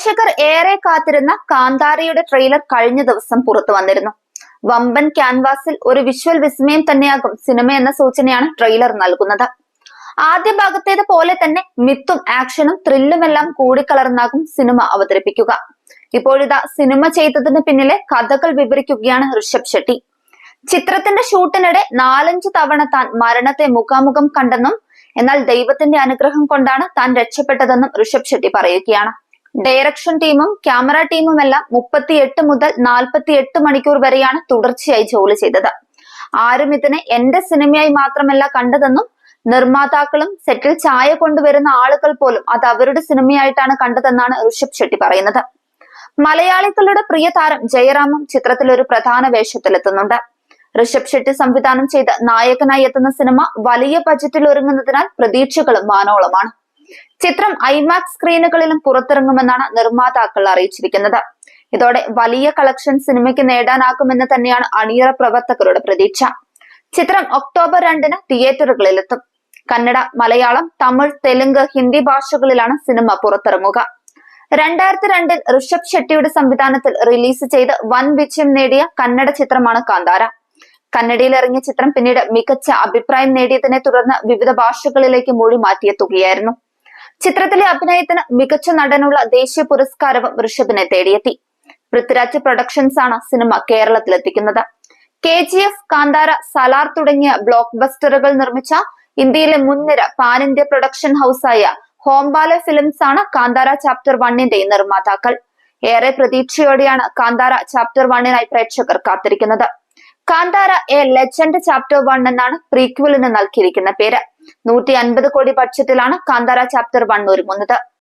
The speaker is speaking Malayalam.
പ്രേക്ഷകർ ഏറെ കാത്തിരുന്ന കാന്താരയുടെ ട്രെയിലർ കഴിഞ്ഞ ദിവസം പുറത്തു വന്നിരുന്നു. വമ്പൻ ക്യാൻവാസിൽ ഒരു വിഷ്വൽ വിസ്മയം തന്നെയാകും സിനിമ എന്ന സൂചനയാണ് ട്രെയിലർ നൽകുന്നത്. ആദ്യ ഭാഗത്തേത് പോലെ തന്നെ മിത്തും ആക്ഷനും ത്രില്ലുമെല്ലാം കൂടിക്കലർന്നാകും സിനിമ അവതരിപ്പിക്കുക. ഇപ്പോഴിതാ സിനിമ ചെയ്തതിന് പിന്നിലെ കഥകൾ വിവരിക്കുകയാണ് ഋഷഭ് ഷെട്ടി. ചിത്രത്തിന്റെ ഷൂട്ടിനിടെ നാലഞ്ച് തവണ താൻ മരണത്തെ മുഖാമുഖം കണ്ടെന്നും എന്നാൽ ദൈവത്തിന്റെ അനുഗ്രഹം കൊണ്ടാണ് താൻ രക്ഷപ്പെട്ടതെന്നും ഋഷഭ് ഷെട്ടി പറയുകയാണ്. ഡയറക്ഷൻ ടീമും ക്യാമറ ടീമുമെല്ലാം മുപ്പത്തിയെട്ട് മുതൽ നാൽപ്പത്തിയെട്ട് മണിക്കൂർ വരെയാണ് തുടർച്ചയായി ജോലി ചെയ്തത്. ആരും ഇതിനെ എന്റെ സിനിമയായി മാത്രമല്ല കണ്ടതെന്നും നിർമ്മാതാക്കളും സെറ്റിൽ ചായ കൊണ്ടുവരുന്ന ആളുകൾ പോലും അത് അവരുടെ സിനിമയായിട്ടാണ് കണ്ടതെന്നാണ് ഋഷഭ് ഷെട്ടി പറയുന്നത്. മലയാളികളുടെ പ്രിയ താരം ജയറാമും ചിത്രത്തിൽ ഒരു പ്രധാന വേഷത്തിലെത്തുന്നുണ്ട്. ഋഷഭ് ഷെട്ടി സംവിധാനം ചെയ്ത നായകനായി എത്തുന്ന സിനിമ വലിയ ബജറ്റിൽ ഒരുങ്ങുന്നതിനാൽ പ്രതീക്ഷകളും മാനോളമാണ്. ചിത്രം ഐമാക്സ് സ്ക്രീനുകളിലും പുറത്തിറങ്ങുമെന്നാണ് നിർമ്മാതാക്കൾ അറിയിച്ചിരിക്കുന്നത്. ഇതോടെ വലിയ കളക്ഷൻ സിനിമയ്ക്ക് നേടാനാകുമെന്ന് തന്നെയാണ് അണിയറ പ്രവർത്തകരുടെ പ്രതീക്ഷ. ചിത്രം ഒക്ടോബർ രണ്ടിന് തിയേറ്ററുകളിലെത്തും. കന്നഡ മലയാളം തമിഴ് തെലുങ്ക് ഹിന്ദി ഭാഷകളിലാണ് സിനിമ പുറത്തിറങ്ങുക. രണ്ടായിരത്തി രണ്ടിൽ ഋഷഭ് ഷെട്ടിയുടെ സംവിധാനത്തിൽ റിലീസ് ചെയ്ത് വൻ വിജയം നേടിയ കന്നഡ ചിത്രമാണ് കാന്താര. കന്നഡയിൽ ഇറങ്ങിയ ചിത്രം പിന്നീട് മികച്ച അഭിപ്രായം നേടിയതിനെ തുടർന്ന് വിവിധ ഭാഷകളിലേക്ക് മൊഴി മാറ്റിയെത്തുകയായിരുന്നു. ചിത്രത്തിലെ അഭിനയത്തിന് മികച്ച നടനുള്ള ദേശീയ പുരസ്കാരവും ഋഷഭിനെ തേടിയെത്തി. പൃഥ്വിരാജ് പ്രൊഡക്ഷൻസ് ആണ് cinema കേരളത്തിലെത്തിക്കുന്നത്. K G F Kantara Salaar തുടങ്ങിയ ബ്ലോക്ക് ബസ്റ്ററുകൾ നിർമ്മിച്ച ഇന്ത്യയിലെ മുൻനിര പാൻ ഇന്ത്യ പ്രൊഡക്ഷൻ ഹൗസായ ഹോംബാല ഫിലിംസ് ആണ് കാന്താര ചാപ്റ്റർ വണ്ണിന്റെ നിർമ്മാതാക്കൾ. ഏറെ പ്രതീക്ഷയോടെയാണ് കാന്താര ചാപ്റ്റർ വണ്ണിനായി പ്രേക്ഷകർ കാത്തിരിക്കുന്നത്. Kantara a legend chapter one എന്നാണ് പ്രീക്വലിന് നൽകിയിരിക്കുന്ന പേര്. നൂറ്റി അൻപത് കോടി ബഡ്ജറ്റിലാണ് കാന്താര ചാപ്റ്റർ വൺ ഒരുങ്ങുന്നത്.